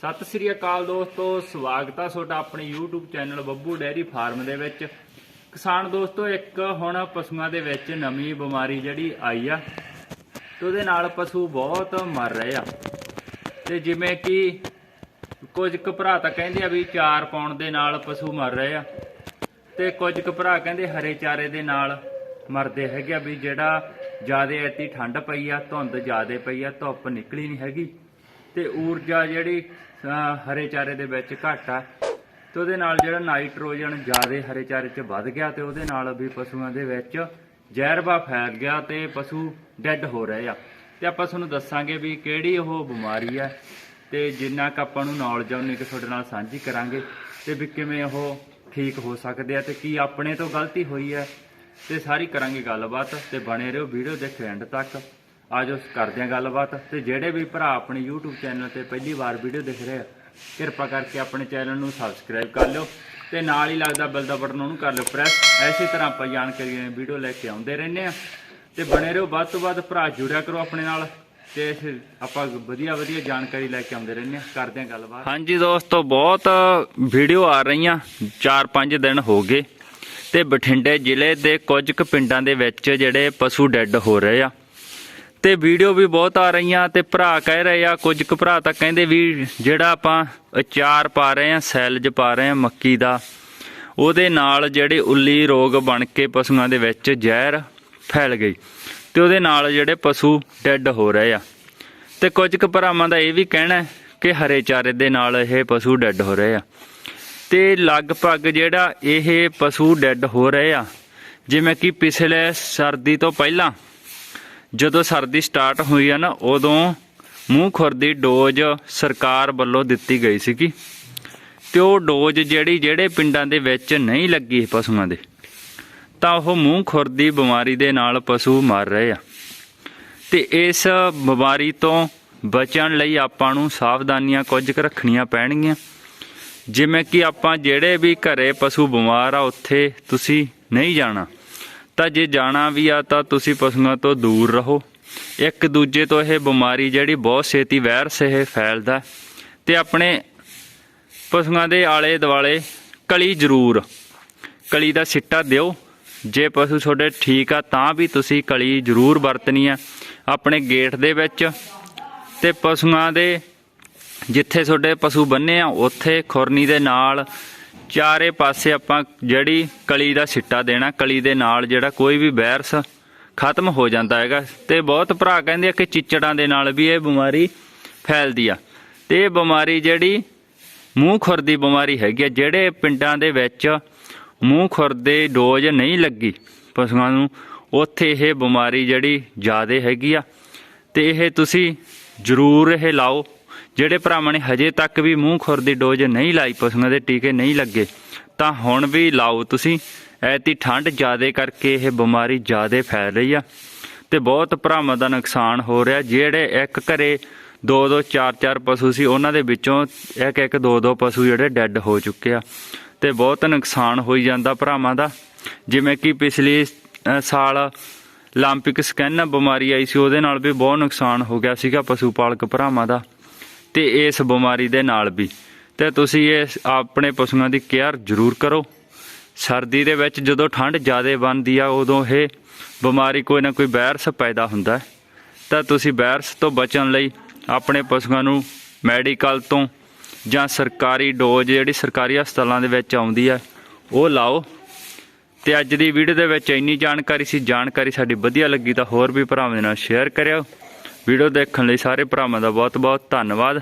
ਸਤਿ ਸ੍ਰੀ ਅਕਾਲ ਦੋਸਤੋ, ਸਵਾਗਤ ਆ ਤੁਹਾਡਾ ਆਪਣੇ YouTube channel Babbu dairy farm ਦੇ ਵਿੱਚ। ਕਿਸਾਨ ਦੋਸਤੋ, ਇੱਕ ਹੁਣ ਪਸ਼ੂਆਂ ਦੇ ਵਿੱਚ ਨਵੀਂ ਬਿਮਾਰੀ ਜਿਹੜੀ ਆਈ ਆ, ਤੇ ਉਹਦੇ ਨਾਲ ਪਸ਼ੂ ਬਹੁਤ ਮਰ ਰਹੇ ਆ। ਤੇ ਜਿਵੇਂ ਕਿ ਕੁਝ ਕੁ ਭਰਾ ਤਾਂ ਕਹਿੰਦੇ ਆ ਵੀ ਚਾਰ ਪਾਉਣ ਦੇ ਨਾਲ ਪਸ਼ੂ ਮਰ ਰਹੇ ਆ, ਤੇ ਕੁਝ ਕੁ ਭਰਾ ਕਹਿੰਦੇ ਹਰੇ ਚਾਰੇ ਦੇ ਨਾਲ ਮਰਦੇ ਹੈਗੇ ਆ ਵੀ ਜਿਹੜਾ ਜਿਆਦੇ ਐਤੀ ਠੰਡ ਪਈ ਆ, ਧੁੰਦ ਜਿਆਦੇ ਪਈ ਆ, ਧੁੱਪ ਨਿਕਲੀ ਨਹੀਂ ਹੈਗੀ। ਤੇ ਊਰਜਾ ਜਿਹੜੀ ਹਰੇ ਚਾਰੇ ਦੇ ਵਿੱਚ ਘੱਟ ਆ ਤੇ ਉਹਦੇ ਨਾਲ ਜਿਹੜਾ ਨਾਈਟ੍ਰੋਜਨ ਜ਼ਿਆਦਾ ਹਰੇ ਚਾਰੇ 'ਚ ਵੱਧ ਗਿਆ ਤੇ ਉਹਦੇ ਨਾਲ ਵੀ ਪਸ਼ੂਆਂ ਦੇ ਵਿੱਚ ਜ਼ਹਿਰਵਾ ਫੈਲ ਗਿਆ ਤੇ ਪਸ਼ੂ ਡੈੱਡ ਹੋ ਰਹੇ ਆ। ਤੇ ਆਪਾਂ ਤੁਹਾਨੂੰ ਦੱਸਾਂਗੇ ਵੀ ਕਿਹੜੀ ਉਹ ਬਿਮਾਰੀ ਆ ਤੇ ਜਿੰਨਾ ਕੁ ਆਪਾਂ ਨੂੰ ਨੌਲੇਜ ਆ ਉਨੀ ਕੁ ਤੁਹਾਡੇ ਨਾਲ ਸਾਂਝੀ ਕਰਾਂਗੇ ਤੇ ਵੀ ਕਿਵੇਂ ਉਹ ਠੀਕ ਹੋ ਸਕਦੇ ਆ ਤੇ ਕੀ ਆਪਣੇ ਤੋਂ ਗਲਤੀ ਹੋਈ ਹੈ ਤੇ ਸਾਰੀ ਕਰਾਂਗੇ ਗੱਲਬਾਤ ਤੇ ਬਣੇ ਰਹੋ ਵੀਡੀਓ ਦੇਖੋ ਐਂਡ ਤੱਕ। ਆਜੋ ਕਰਦੇ ਹਾਂ ਗੱਲਬਾਤ। ਤੇ ਜਿਹੜੇ ਵੀ ਭਰਾ ਆਪਣੇ YouTube ਚੈਨਲ ਤੇ ਪਹਿਲੀ ਵਾਰ ਵੀਡੀਓ ਦੇਖ ਰਹੇ ਆ, ਕਿਰਪਾ ਕਰਕੇ ਆਪਣੇ ਚੈਨਲ ਨੂੰ ਸਬਸਕ੍ਰਾਈਬ ਕਰ ਲਿਓ ਤੇ ਨਾਲ ਹੀ ਲੱਗਦਾ ਬੈਲ ਦਾ ਬਟਨ ਉਹਨੂੰ ਕਰ ਲਿਓ ਪ੍ਰੈਸ ਐਸੀ ਤਰ੍ਹਾਂ ਆਪਾਂ ਜਾਣਕਾਰੀ ਵੀਡੀਓ ਲੈ ਕੇ ਆਉਂਦੇ ਰਹਿੰਦੇ ਆ ਤੇ ਬਣੇ ਰਹੋ, ਵੱਧ ਤੋਂ ਵੱਧ ਭਰਾ ਜੁੜਿਆ ਕਰੋ ਆਪਣੇ ਨਾਲ ਤੇ ਫਿਰ ਆਪਾਂ ਵਧੀਆ ਵਧੀਆ ਜਾਣਕਾਰੀ ਲੈ ਕੇ ਆਉਂਦੇ ਰਹਿੰਦੇ ਆ ਕਰਦੇ ਹਾਂ ਗੱਲਬਾਤ। ਹਾਂਜੀ ਦੋਸਤੋ, ਬਹੁਤ ਵੀਡੀਓ ਆ ਰਹੀਆਂ 4-5 ਦਿਨ ਹੋ ਗਏ। ਤੇ ਬਠਿੰਡੇ ਜ਼ਿਲ੍ਹੇ ਦੇ ਕੁਝ ਕੁ ਪਿੰਡਾਂ ਦੇ ਵਿੱਚ ਜਿਹੜੇ ਪਸ਼ੂ ਡੈੱਡ ਹੋ ਰਹੇ ਆ। ਤੇ ਵੀਡੀਓ ਵੀ ਬਹੁਤ ਆ ਰਹੀਆਂ ਤੇ ਭਰਾ ਕਹਿ ਰਹੇ ਆ, ਕੁਝ ਕੁ ਭਰਾ ਤਾਂ ਕਹਿੰਦੇ ਵੀ ਜਿਹੜਾ ਆਪਾਂ ਅਚਾਰ ਪਾ ਰਹੇ ਆ, ਸੈਲਜ ਪਾ ਰਹੇ ਆ ਮੱਕੀ ਦਾ, ਉਹਦੇ ਨਾਲ ਜਿਹੜੇ ਉੱਲੀ ਰੋਗ ਬਣ ਕੇ ਪਸ਼ੂਆਂ ਦੇ ਵਿੱਚ ਜ਼ਹਿਰ ਫੈਲ ਗਈ ਤੇ ਉਹਦੇ ਨਾਲ ਜਿਹੜੇ ਪਸ਼ੂ ਡੈੱਡ ਹੋ ਰਹੇ ਆ। ਤੇ ਕੁਝ ਕੁ ਭਰਾਵਾਂ ਦਾ ਇਹ ਵੀ ਕਹਿਣਾ ਕਿ ਹਰੇ ਚਾਰੇ ਦੇ ਨਾਲ ਇਹ ਪਸ਼ੂ ਡੈੱਡ ਹੋ ਰਹੇ ਆ। ਤੇ ਲਗਭਗ ਜਿਹੜਾ ਇਹ ਪਸ਼ੂ ਡੈੱਡ ਹੋ ਰਹੇ ਆ, ਜਿਵੇਂ ਕਿ ਪਿਛਲੇ ਸਰਦੀ ਤੋਂ ਪਹਿਲਾਂ ਜਦੋਂ ਸਰਦੀ ਸਟਾਰਟ ਹੋਈ ਆ ਨਾ, ਉਦੋਂ ਮੂੰਹ ਖੁਰਦੀ ਡੋਜ਼ ਸਰਕਾਰ ਵੱਲੋਂ ਦਿੱਤੀ ਗਈ ਸੀਗੀ। ਤੇ ਉਹ ਡੋਜ਼ ਜਿਹੜੀ, ਜਿਹੜੇ ਪਿੰਡਾਂ ਦੇ ਵਿੱਚ ਨਹੀਂ ਲੱਗੀ ਪਸ਼ੂਆਂ ਦੇ, ਤਾਂ ਉਹ ਮੂੰਹ ਖੁਰਦੀ ਬਿਮਾਰੀ ਦੇ ਨਾਲ ਪਸ਼ੂ ਮਰ ਰਹੇ ਆ। ਤੇ ਇਸ ਬਿਮਾਰੀ ਤੋਂ ਬਚਣ ਲਈ ਆਪਾਂ ਨੂੰ ਸਾਵਧਾਨੀਆਂ ਕੁਝ ਕੁ ਰੱਖਣੀਆਂ ਪੈਣਗੀਆਂ। ਜਿਵੇਂ ਕਿ ਆਪਾਂ ਜਿਹੜੇ ਵੀ ਘਰੇ ਪਸ਼ੂ ਬਿਮਾਰ ਆ, ਉੱਥੇ ਤੁਸੀਂ ਨਹੀਂ ਜਾਣਾ। ਤਾਂ ਜੇ ਜਾਣਾ ਵੀ ਆ ਤਾਂ ਤੁਸੀਂ ਪਸ਼ੂਆਂ ਤੋਂ ਦੂਰ ਰਹੋ। ਇੱਕ ਦੂਜੇ ਤੋਂ ਇਹ ਬਿਮਾਰੀ ਜਿਹੜੀ ਬਹੁਤ ਛੇਤੀ ਵਾਇਰਸ ਇਹ ਫੈਲਦਾ। ਤੇ ਆਪਣੇ ਪਸ਼ੂਆਂ ਦੇ ਆਲੇ ਦੁਆਲੇ ਕਲੀ ਜ਼ਰੂਰ। ਕਲੀ ਦਾ ਸਿੱਟਾ ਦਿਓ। ਜੇ ਪਸ਼ੂ ਤੁਹਾਡੇ ਠੀਕ ਆ ਤਾਂ ਵੀ ਤੁਸੀਂ ਕਲੀ ਜ਼ਰੂਰ ਵਰਤਣੀ ਆ ਆਪਣੇ ਗੇਟ ਦੇ ਵਿੱਚ। ਤੇ ਪਸ਼ੂਆਂ ਦੇ ਜਿੱਥੇ ਤੁਹਾਡੇ ਪਸ਼ੂ ਬੰਨੇ ਆ, ਉੱਥੇ ਖੁਰਨੀ ਦੇ ਨਾਲ ਚਾਰੇ ਪਾਸੇ ਆਪਾਂ ਜਿਹੜੀ ਕਲੀ ਦਾ ਸਿੱਟਾ ਦੇਣਾ, ਕਲੀ ਦੇ ਨਾਲ ਜਿਹੜਾ ਕੋਈ ਵੀ ਵਾਇਰਸ ਖਤਮ ਹੋ ਜਾਂਦਾ ਹੈਗਾ। ਤੇ ਬਹੁਤ ਭਰਾ ਕਹਿੰਦੇ ਆ ਕਿ ਚਿੱਚੜਾਂ ਦੇ ਨਾਲ ਵੀ ਇਹ ਬਿਮਾਰੀ ਫੈਲਦੀ ਆ। ਤੇ ਇਹ ਬਿਮਾਰੀ ਜਿਹੜੀ ਮੂੰਹ ਖੁਰ ਦੀ ਬਿਮਾਰੀ ਹੈਗੀ ਆ, ਜਿਹੜੇ ਪਿੰਡਾਂ ਦੇ ਵਿੱਚ ਮੂੰਹ ਖੁਰ ਦੇ ਡੋਜ਼ ਨਹੀਂ ਲੱਗੀ ਪਸ਼ੂਆਂ ਨੂੰ, ਉੱਥੇ ਇਹ ਬਿਮਾਰੀ ਜਿਹੜੀ ਜ਼ਿਆਦਾ ਹੈਗੀ ਆ। ਤੇ ਇਹ ਤੁਸੀਂ ਜ਼ਰੂਰ ਇਹ ਲਾਓ। ਜਿਹੜੇ ਭਰਾਵਾਂ ਨੇ ਹਜੇ ਤੱਕ ਵੀ ਮੂੰਹ ਖੁਰ ਦੀ ਡੋਜ਼ ਨਹੀਂ ਲਾਈ ਪਸ਼ੂਆਂ ਦੇ ਟੀਕੇ ਨਹੀਂ ਲੱਗੇ, ਤਾਂ ਹੁਣ ਵੀ ਲਾਓ ਤੁਸੀਂ। ਐਤੀ ਠੰਡ ਜ਼ਿਆਦੇ ਕਰਕੇ ਇਹ ਬਿਮਾਰੀ ਜ਼ਿਆਦੇ ਫੈਲ ਰਹੀ ਆ ਤੇ ਬਹੁਤ ਭਰਾਵਾਂ ਦਾ ਨੁਕਸਾਨ ਹੋ ਰਿਹਾ। ਜਿਹੜੇ ਇੱਕ ਘਰੇ ਦੋ ਦੋ, ਚਾਰ ਚਾਰ ਪਸ਼ੂ ਸੀ, ਉਹਨਾਂ ਦੇ ਵਿੱਚੋਂ ਇੱਕ ਇੱਕ ਦੋ ਦੋ ਪਸ਼ੂ ਜਿਹੜੇ ਡੈੱਡ ਹੋ ਚੁੱਕੇ ਆ ਤੇ ਬਹੁਤ ਨੁਕਸਾਨ ਹੋਈ ਜਾਂਦਾ ਭਰਾਵਾਂ ਦਾ। ਜਿਵੇਂ ਕਿ ਪਿਛਲੀ ਸਾਲ ਲਾਂਪਿਕ ਸਕੈਨ ਬਿਮਾਰੀ ਆਈ ਸੀ, ਉਹਦੇ ਨਾਲ ਵੀ ਬਹੁਤ ਨੁਕਸਾਨ ਹੋ ਗਿਆ ਸੀਗਾ ਪਸ਼ੂ ਪਾਲਕ ਭਰਾਵਾਂ ਦਾ। ਤੇ ਇਸ ਬਿਮਾਰੀ ਦੇ ਨਾਲ ਵੀ। ਤੇ ਤੁਸੀਂ ਇਹ ਆਪਣੇ ਪਸ਼ੂਆਂ ਦੀ ਕੇਅਰ ਜ਼ਰੂਰ ਕਰੋ। ਸਰਦੀ ਦੇ ਵਿੱਚ ਜਦੋਂ ਠੰਡ ਜ਼ਿਆਦਾ ਬਣਦੀ ਆ, ਉਦੋਂ ਇਹ ਬਿਮਾਰੀ ਕੋਈ ਨਾ ਕੋਈ ਵਾਇਰਸ ਪੈਦਾ ਹੁੰਦਾ ਹੈ। ਤਾਂ ਤੁਸੀਂ ਵਾਇਰਸ ਤੋਂ ਬਚਣ ਲਈ ਆਪਣੇ ਪਸ਼ੂਆਂ ਨੂੰ ਮੈਡੀਕਲ ਤੋਂ ਜਾਂ ਸਰਕਾਰੀ ਡੋਜ਼ ਜਿਹੜੀ ਸਰਕਾਰੀ ਹਸਪਤਾਲਾਂ ਦੇ ਵਿੱਚ ਆਉਂਦੀ ਹੈ ਉਹ ਲਾਓ। ਤੇ ਅੱਜ ਦੀ ਵੀਡੀਓ ਦੇ ਵਿੱਚ ਇੰਨੀ ਜਾਣਕਾਰੀ ਸੀ, ਜਾਣਕਾਰੀ ਸਾਡੀ ਵਧੀਆ ਲੱਗੀ ਤਾਂ ਹੋਰ ਵੀ ਭਰਾਵਾਂ ਦੇ ਨਾਲ ਸ਼ੇਅਰ ਕਰਿਓ। ਵੀਡੀਓ ਦੇਖਣ ਲਈ ਸਾਰੇ ਭਰਾਵਾਂ ਦਾ ਬਹੁਤ ਬਹੁਤ ਧੰਨਵਾਦ।